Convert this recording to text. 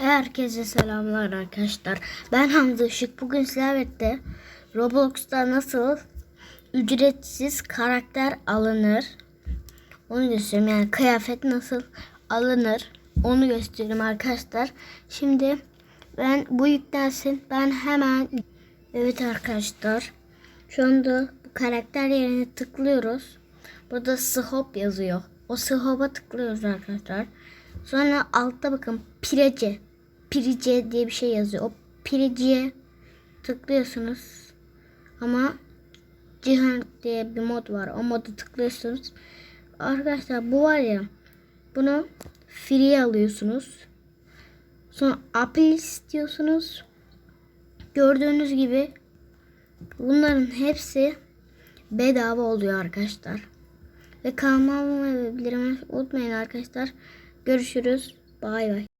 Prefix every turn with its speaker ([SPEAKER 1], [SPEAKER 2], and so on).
[SPEAKER 1] Herkese selamlar arkadaşlar. Ben Hamza Işık. Bugün sizlerle Roblox'ta nasıl ücretsiz karakter alınır onu gösteriyorum. Yani kıyafet nasıl alınır onu gösteriyorum arkadaşlar. Şimdi ben bu yüklensin. Ben hemen evet arkadaşlar. Şu anda bu karakter yerine tıklıyoruz. Burada Shop yazıyor. O Shop'a tıklıyoruz arkadaşlar. Sonra altta bakın Pirece. Pirece diye bir şey yazıyor. O Pirece'ye tıklıyorsunuz. Ama Cihan diye bir mod var. O modu tıklıyorsunuz. Arkadaşlar bu var ya. Bunu free alıyorsunuz. Sonra Apple istiyorsunuz. Gördüğünüz gibi bunların hepsi bedava oluyor arkadaşlar. Ve kanalıma abone olmayı unutmayın arkadaşlar. Görüşürüz. Bay bay.